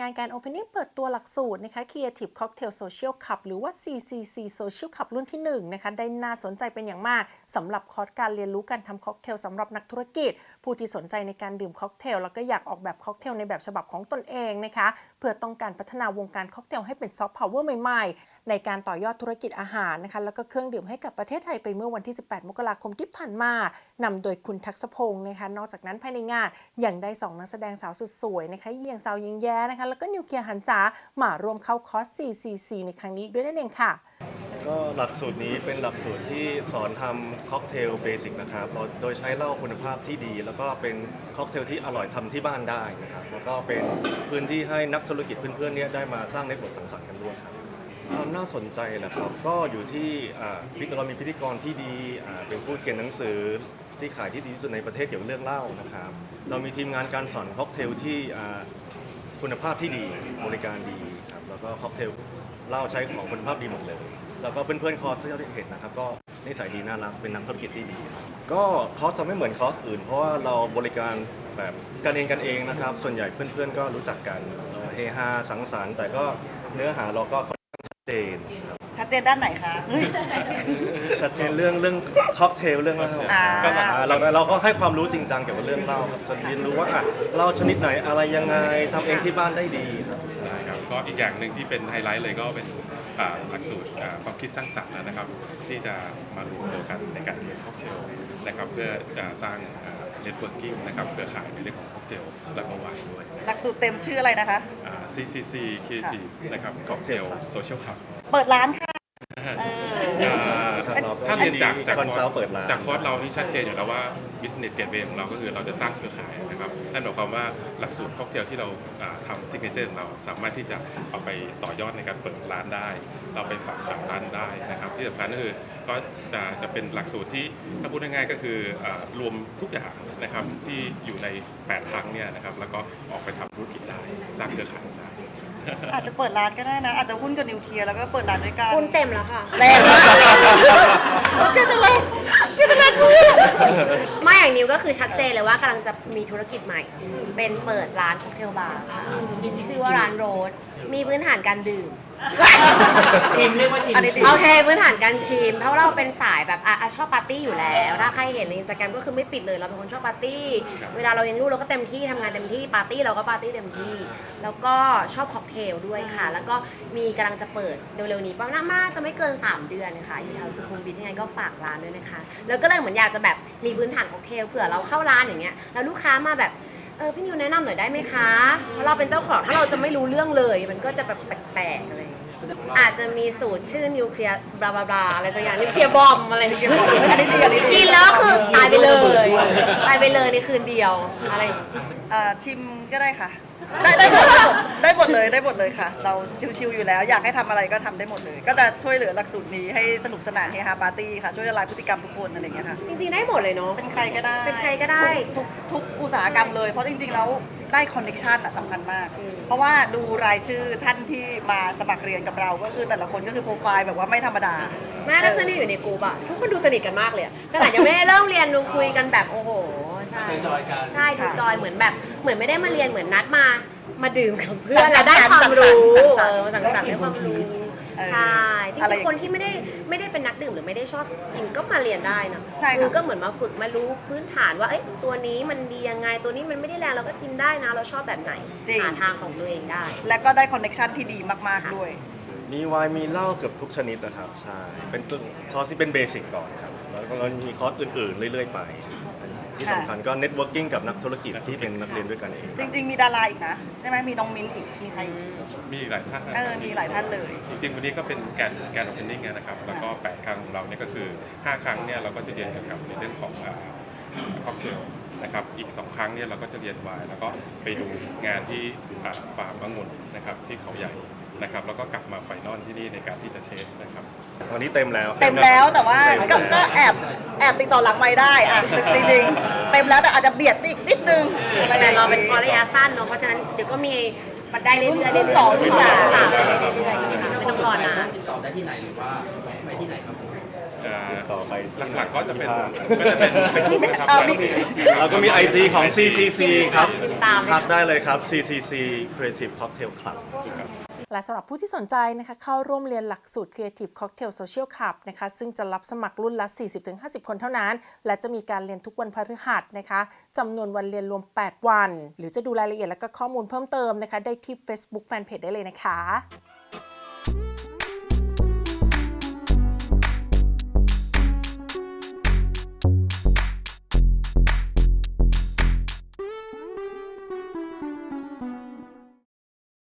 งานการ Opening เปิดตัวหลักสูตรนะคะ Creative Cocktail Social Cup หรือว่า CCC Social Cup รุ่นที่1นะคะได้น่าสนใจเป็นอย่างมากสำหรับคอร์สการเรียนรู้การทำค็อกเทลสำหรับนักธุรกิจ ผู้ที่สนใจในการดื่มค็อกเทลแล้วก็อยากออกแบบค็อกเทลในแบบฉบับของตนเองนะคะเพื่อต้องการพัฒนาวงการค็อกเทลให้เป็นซอฟต์พาวเวอร์ใหม่ๆ ในการต่อยอดธุรกิจอาหารนะคะแล้วก็เครื่องดื่มให้กับประเทศไทยไปเมื่อวันที่ 18 มกราคมที่ผ่านมานำโดยคุณทักษพงศ์นะคะนอกจากนั้นภายในงานยังได้สองนักแสดงสาวสุดสวยนะคะอย่างสาวยิงแย้นะคะแล้วก็นิวเคลียร์หันษามาร่วมเข้าคอร์ส CCC ในครั้งนี้ด้วยนั่นเองค่ะก็หลักสูตรนี้เป็นหลักสูตรที่สอนทำค็อกเทลเบสิกนะครับ โดยใช้เหล้าคุณภาพที่ดี แล้วก็เป็นค็อกเทลที่อร่อยทำที่บ้านได้นะครับ แล้วก็เป็นพื้นที่ให้นักธุรกิจเพื่อนๆเนี่ยได้มาสร้างเน็ตเวิร์กสังสรรค์กันด้วยครับ ความน่าสนใจแหละครับ ก็อยู่ที่พิธีกรมีพิธีกรที่ดีเป็นผู้เขียนหนังสือที่ขายที่ดีที่สุดในประเทศเกี่ยวกับเรื่องเหล้านะครับ เรามีทีมงานการสอนค็อกเทลที่คุณภาพที่ดีบริการดีครับแล้วก็ค็อกเทลเหล้าใช้ของคุณภาพดีหมดเลย แล้วก็เพื่อนๆคอร์สที่เราได้เห็นนะครับ ก็นิสัยดีน่ารักเป็นนักธุรกิจที่ดี ก็คอร์สจะไม่เหมือนคอร์สอื่น เพราะว่าเราบริการแบบกันเองกันเองนะครับ ส่วนใหญ่เพื่อนๆก็รู้จักกันเฮฮาสังสรรค์แต่ก็เนื้อหาเราก็ เจนครับชัดเจนด้านไหนคะเฮ้ย ชัดเจนเรื่องเรื่องค็อกเทลเรื่องเหล้าอ่าก็อ่าเราเราก็ให้ความรู้จริงจังเกี่ยวกับเรื่องเหล้าครับจนเรียนรู้ว่าอะเหล้าชนิดไหนอะไรยังไงทำเองที่บ้านได้ดีครับใช่ครับก็อีกอย่างหนึ่งที่เป็นไฮไลท์เลยก็เป็นอ่าหลักสูตรอ่าความคิดสร้างสรรค์นะครับ ที่จะมารวมตัวกันในการเรียนค็อกเทลนะครับเพื่อจะสร้าง เน็ตเวิร์กิ่งนะครับเครือข่ายในเรื่องของค็อกเทลและก็ไวน์ด้วยหลักสูตรเต็มชื่ออะไรนะคะ อ่า CCC Creative นะครับค็อกเทลโซเชียลคลับ เปิดร้านค่ะ เออถ้าเรียนจากจากคอนซัลท์เปิดร้าน จากคอร์สเรานี่ชัดเจนอยู่แล้วว่า business gateway ของเราก็คือเราจะสร้างเครือข่ายนะครับนั่นหมายความว่าหลักสูตรค็อกเทลที่เราอ่าทำซิกเนเจอร์ของเราสามารถที่จะเอาไปต่อยอดในการเปิดร้านได้ เราไปฝากขายร้านได้นะครับ ที่สำคัญก็คือก็จะจะเป็นหลักสูตรที่ถ้าพูดง่ายๆก็คืออ่ารวมทุกอย่างนะครับที่อยู่ใน 8 ครั้งเนี่ยนะครับแล้วก็ออกไปทำธุรกิจได้สร้างเครือข่ายได้อาจจะเปิดร้านก็ได้นะ อาจจะหุ้นกับนิวเคลียร์แล้วก็เปิดร้านด้วยกันคุณเต็มแล้วค่ะแรงมากโอเคจังเลยพี่จะนัดมือไม่ อย่างนิวก็คือชัดเจนเลยว่ากำลังจะมีธุรกิจใหม่ เป็นเปิดร้านค็อกเทลบาร์ค่ะชื่อว่าร้านโรสมีพื้นฐานการดื่ม ชิมเรียกว่าชิมอันนี้ดี โอเคพื้นฐานการชิม เพราะเราเป็นสายแบบอะอะชอบปาร์ตี้อยู่แล้ว ถ้าใครเห็นในอินสตาแกรมก็คือไม่ปิดเลย เราเป็นคนชอบปาร์ตี้ครับเวลาเราเลี้ยงลูกเราก็เต็มที่ทำงานเต็มที่ปาร์ตี้เราก็ปาร์ตี้เต็มที่ แล้วก็ชอบค็อกเทลด้วยค่ะ แล้วก็มีกำลังจะเปิดเร็วๆนี้ประมาณน่าจะไม่เกิน 3 เดือนค่ะอยู่แถวสุขุมวิทยังไงก็ฝากร้านด้วยนะคะ แล้วก็เลยเหมือนอยากจะแบบมีพื้นฐานค็อกเทลเผื่อเราเข้าร้านอย่างเงี้ยแล้วลูกค้ามาแบบเออพี่นิวแนะนำหน่อยได้ไหมคะเพราะเราเป็นเจ้าของถ้าเราจะไม่รู้เรื่องเลย มันก็จะแบบแปลกๆอะไรอย่างเงี้ย อาจจะมีสูตรชื่อนิวเคลียร์บลาบลาบลาอะไรสักอย่างนิวเคลียร์บอมอะไรอย่างเงี้ยอันนี้ดีอันนี้ดี กินแล้วคือตายไปเลยตายไปเลยในคืนเดียวอะไรอย่างเงี้ยอ่าชิมก็ได้ค่ะ ได้ได้หมดได้หมดเลยได้หมดเลยค่ะ เราชิวๆอยู่แล้ว อยากให้ทำอะไรก็ทำได้หมดเลย ก็จะช่วยเหลือหลักสูตรนี้ให้สนุกสนานเฮฮาปาร์ตี้ค่ะ ช่วยละลายพฤติกรรมทุกคนอะไรอย่างเงี้ยค่ะ จริงๆได้หมดเลยเนาะ เป็นใครก็ได้เป็นใครก็ได้ทุกทุกทุกอุตสาหกรรมเลย เพราะจริงๆแล้วได้คอนเน็ชันอะสำคัญมากเพราะว่าดูรายชื่อท่านที่มาสมัครเรียนกับเราก็คือแต่ละคนก็คือโปรไฟล์แบบว่าไม่ธรรมดา แม่แล้วเพื่อนที่อยู่ในกลุ่มอะทุกคนดูสนิทกันมากเลยอะขนาดยังไม่ได้เริ่มเรียนดูคุยกันแบบโอ้โห ใช่จอยกัน ใช่ถูกจอยเหมือนแบบเหมือนไม่ได้มาเรียนเหมือนนัดมา มาดื่มกับเพื่อนสัแล้วงสรรค์ได้ความรู้สังสรรค์เออมาสังสรรค์ได้ความรู้เออใช่จอะไรริงๆคนที่ไม่ได้ไม่ได้เป็นนักดื่มหรือไม่ได้ชอบกินก็มาเรียนได้นะใช่ค่ะ คือก็เหมือนมาฝึกมารู้พื้นฐานว่าเอ้ยตัวนี้มันดียังไงตัวนี้มันไม่ได้แรงเราก็กินได้นะ เราชอบแบบไหนจริง หาทางของตัวเองได้ และก็ได้คอนเน็ชันที่ดีมากๆด้วย มีไวน์มีเหล้าเกือบทุกชนิดนะครับ ใช่ เป็นตึ้งคอร์สที่เป็นเบสิกก่อนครับ แล้วก็มีคอร์สอื่นๆ เรื่อยๆ ไป ที่สำคัญก็เน็ตเวิร์กิ่งกับนักธุรกิจที่เป็นนักเรียนด้วยกันเองจริง ๆ มีดาราอีกนะใช่ไหมมีน้องมิ้นท์อีกมีใครอีก มีหลายท่านนะเอคอรับมีหลายท่านเลย จริงๆ วันนี้ก็เป็นแกนแกนโอเพนนิ่งนะครับ แล้วก็ 8 ครั้งของเราเนี่ยก็คือ 5 ครั้งเนี่ยเราก็จะเรียนเกี่ยวกับในเรื่องของค็อกเทลนะครับ อีก 2 ครั้งเนี่ยเราก็จะเรียนไวน์แล้วก็ไปดูงานที่อ่าฟาร์มองุ่นนะครับที่เขาใหญ่ นะครับแล้วก็กลับมาไฟนอลที่นี่ในการที่จะเทสนะครับตอนนี้เต็มแล้วเต็มแล้วแต่ว่าก็ก็แอบแอบติดต่อหลังไม่ได้อะจริงๆเต็มแล้วแต่อาจจะเบียดอีกนิดนึงอะไรแต่เราแบบเป็นคอร์สระยะสั้นเนาะเพราะฉะนั้นเดี๋ยวก็มีบันไดเรื่อยๆเรื่อยๆรุ่นสองรุ่นสามสามไปเรื่อยๆไม่ต้องรอนะติดต่อได้ที่ไหนหรือว่าไปที่ไหนครับผมเอ่อต่อไปที่หลักๆก็จะเป็นที่ก็จะเป็นเฟซบุ๊กนะครับอ่าแล้วมีก็มี IG แล้วก็มี IG ของ CCC ครับติดตามเลยทักได้เลยครับ CCC Creative Cocktail Club และสำหรับผู้ที่สนใจนะคะเข้าร่วมเรียนหลักสูตร Creative Cocktail Social Club นะคะซึ่งจะรับสมัครรุ่นละ 40-50 คนเท่านั้น และจะมีการเรียนทุกวันพฤหัสนะคะจำนวนวันเรียนรวม 8 วัน หรือจะดูรายละเอียดและก็ข้อมูลเพิ่มเติมนะคะได้ที่ Facebook Fanpage ได้เลยนะคะ